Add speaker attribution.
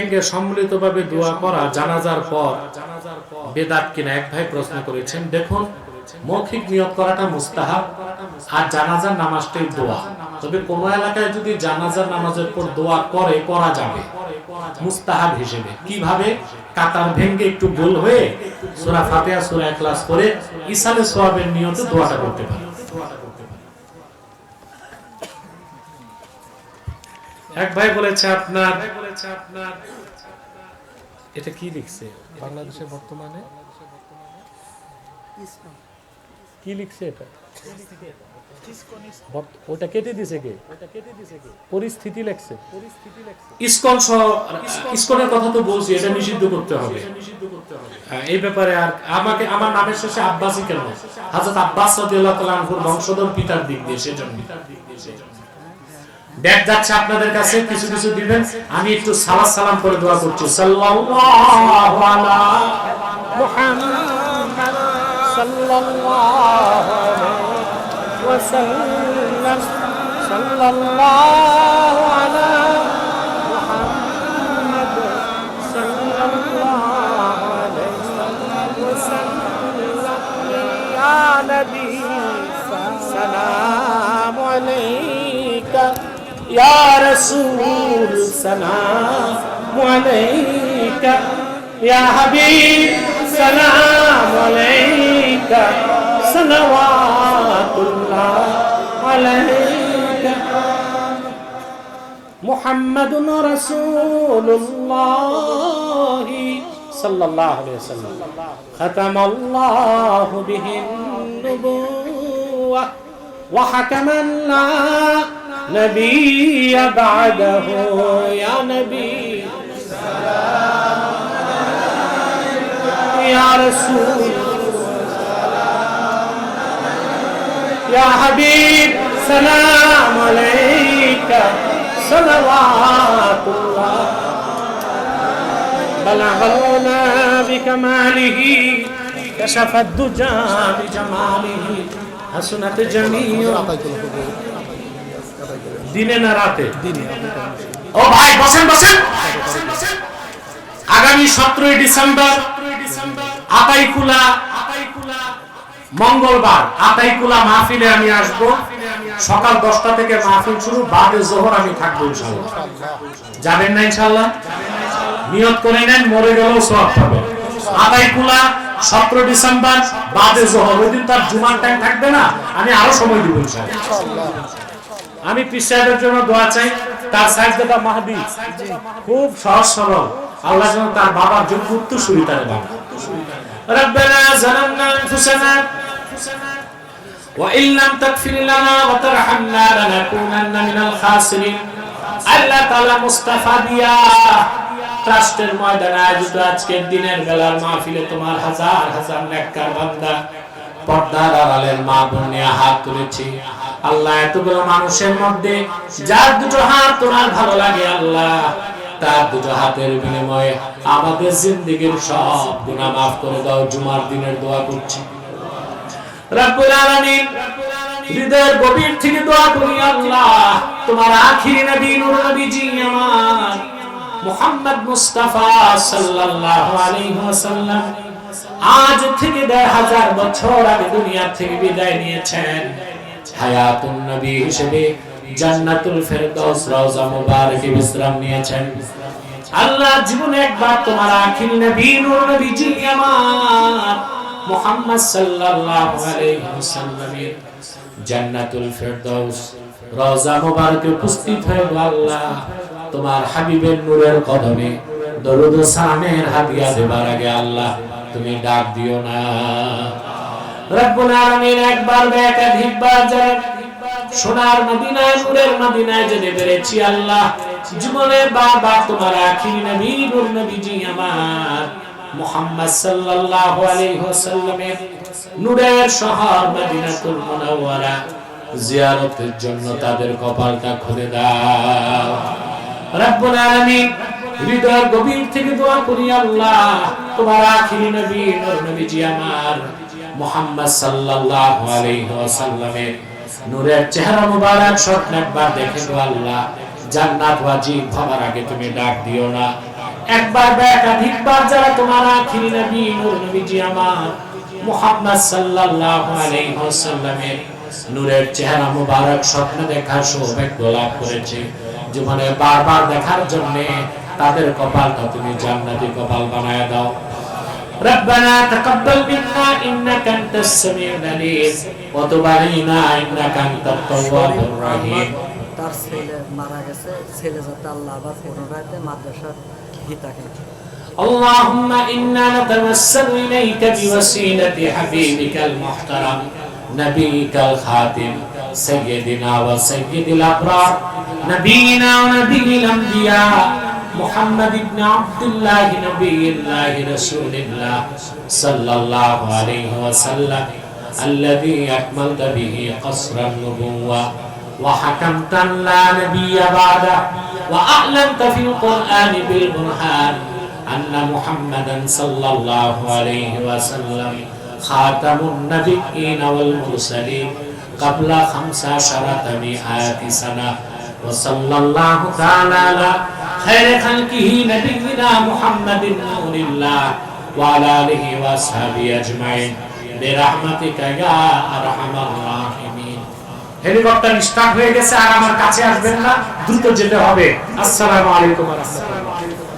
Speaker 1: সঙ্গে সম্মিলিতভাবে দোয়া করা জানাজার পর বেদাত কিনা এক ভাই প্রশ্ন করেছেন, দেখুন, মৌখিক নিয়ত করাটা মুস্তাহাব আর জানাজার নামাজটাই দোয়া। তবে কোন এলাকায় যদি জানাজার নামাজের পর দোয়া করে, করা যাবে মুস্তাহাব হিসেবে। কীভাবে? কাতার ভেঙ্গে একটু গোল হয়ে সূরা ফাতিহা, সূরা ইখলাস করে ইসালে সোয়াবের নিয়তে দোয়াটা করতে পারে। এক ভাই বলেছে আপনার এটা কি লিখছে? বাংলাদেশে বর্তমানে? কি লিখছে এটা? ওটা কেটে দিছে কে? পরিস্থিতি লেখছে। ইসকন সহ ইসকনের কথা তো বলছি এটা নিষিদ্ধ করতে হবে। হ্যাঁ, এই ব্যাপারে আর আমাকে আমার নামের শেষে আব্বাসই কেন? হাজরত আব্বাস রাদিয়াল্লাহু তাআলা আনহুর বংশধর পিতার দিক দিয়ে সেজন্য। ব্যাগ যাচ্ছে আপনাদের কাছে, কিছু কিছু দিবেন। আমি একটু সালাম সালাম করে দোয়া করছি। সাল্লাল্লাহু আলা মুহাম্মদ সাল্লাল্লাহু ওয়াসাল্লাম। সাল্লাল্লাহু আলা رسول سلام عليك. يا حبيب سلام عليك. صلوات الله عليك. محمد رسول الله صلى الله عليه وسلم. ختم الله به النبوة وحكما لا نبي بعده. يا نبي. يا رسول. يا حبيب سلام عليك. صلوات الله. بلغنا بكماله. كشف الدجى بجماله. حسنت جميع দিনে না রাতে? ও ভাই বসেন বসেন। আগামী সতেরোই ডিসেম্বর আতাইকুলা মঙ্গলবার আতাইকুলা মাহফিলে আমি আসব। সকাল দশটা থেকে মাহফিল শুরু বাদে জোহর আমি থাকব ইনশাল্লাহ। যাবেন না ইনশাল্লাহ? নিয়ত করে নেন মরে গেলেও সব পাবে আতাইকুলা সতেরো ডিসেম্বর বাদে জোহর। ওই দিন তার জুমার টাইম থাকবে না আমি আরও সময় দিব ইনশাল্লাহ। আমি পীর সাহেবের জন্য দোয়া চাই তার সাইজ দাদা মাহাদি খুব সহজ সরল আল্লাহ যেন তার বাবার যোগ্য উত্তরসূরি তার বাবা ربنا ظلمنا انفسنا وان لم تغفر لنا وترحمنا لنكونن من الخاسرين আল্লাহ তাআলা মুস্তাফা দিয়া ট্রাস্টের ময়দানে আয়োজিত আজকের দিনের বেলার মাহফিলে তোমার হাজার হাজার নেককার বান্দা পর্দার আড়ালের মা বোন নিয়ে হাত তুলেছি আল্লাহ, এতগুলো মানুষের মধ্যে যার দুটো হাত তোমার ভালো লাগে আল্লাহ, তার দুটো হাতের বিনিময়ে আমাদের জিন্দিগির সব গুনাহ মাফ করে দাও, জুমার দিনের দোয়া করছি। আজ থেকে দেড় হাজার বছর আগে দুনিয়া থেকে বিদায় নিয়েছেন। হায়াতুন নবী হিসেবে জান্নাতুল ফেরদৌস রওজা মুবারকে বিশ্রাম নিয়েছেন। আল্লাহ একবার তোমার নবী, নূর আমার মুহাম্মদ সাল্লাল্লাহু আলাইহি ওয়াসাল্লামের জান্নাতুল ফেরদৌস রওজা মুবারকে উপস্থিত হয়ে আল্লাহ, তোমার হাবিবের নূরের কদমে দরুদ সালামের হাদিয়া দেবার আগে আল্লাহ, তুমি ডাক দিও না। রব্বুল আলামিন একবার বা একাধিকবার যারা সোনার মদিনায়, নূরের মদিনায় যেতে পেরেছি আল্লাহ। জীবনে বারবার তোমার আখিরি নবী, নূর নবীজি আমার। মুহাম্মদ সাল্লাল্লাহু আলাইহি ওয়াসাল্লামের নূরের শহর মদিনাতুল মুনাওয়ারা। জিয়ারতের জন্য তাদের কপালটা খুলে দাও। রব্বুল আলামিন হৃদয়ের গভীর থেকে দোয়া করি আল্লাহ, তোমার আখিরি নবী, নূর নবীজি আমার। মুহাম্মদ সাল্লাল্লাহু আলাইহি ওয়াসাল্লামের নূরের চেহারা মুবারক স্বপ্ন একবার দেখে গো আল্লাহ। জান্নাত ওয়াজিব আগে তুমি ডাক দিও না। একবার বা একাধিকবার যারা তোমার নবী, নূর নবীজি আমার মুহাম্মদ সাল্লাল্লাহু আলাইহি ওয়াসাল্লামের নূরের চেহারা মুবারক স্বপ্ন দেখার সৌভাগ্য লাভ করেছে। জীবনে বারবার দেখার জন্য তাদের কপালটা তুমি জান্নাতি কপাল বানায় দাও। ربنا تقبل منا انك انت السميع العليم وتب علينا انك انت التواب الرحيم
Speaker 2: তার ছেলে মারা গেছে ছেলে যাতে আল্লাহ আবার পুনরায় দেয় মাদ্রাসার হিতাকে
Speaker 1: اللهم إنا نتوسل إليك بوسيلة حبيبك المحترم نبيك الخاتم سيدنا وسيد الأبرار نبينا ونبي الأنبياء محمد بن عبد الله نبي الله رسول الله صلى الله عليه وسلم الذي أكملت به قصر النبوة. وحكمت لا نبي بعده. وأعلنت في القرآن بالبرهان أن محمدا صلى الله عليه وسلم خاتم النبيين والمرسلين قبل خمس عشرة مئات سنة. وصلى الله تعالى على خير خلقه نبينا محمد نور الله وعلى آله وأصحابه أجمعين برحمتك يا أرحم الراحمين হেলিকপ্টার স্টার্ট হয়ে গেছে আর আমার কাছে আসবেন না দ্রুত যেতে হবে আসসালামু আলাইকুম ওয়া রাহমাতুল্লাহ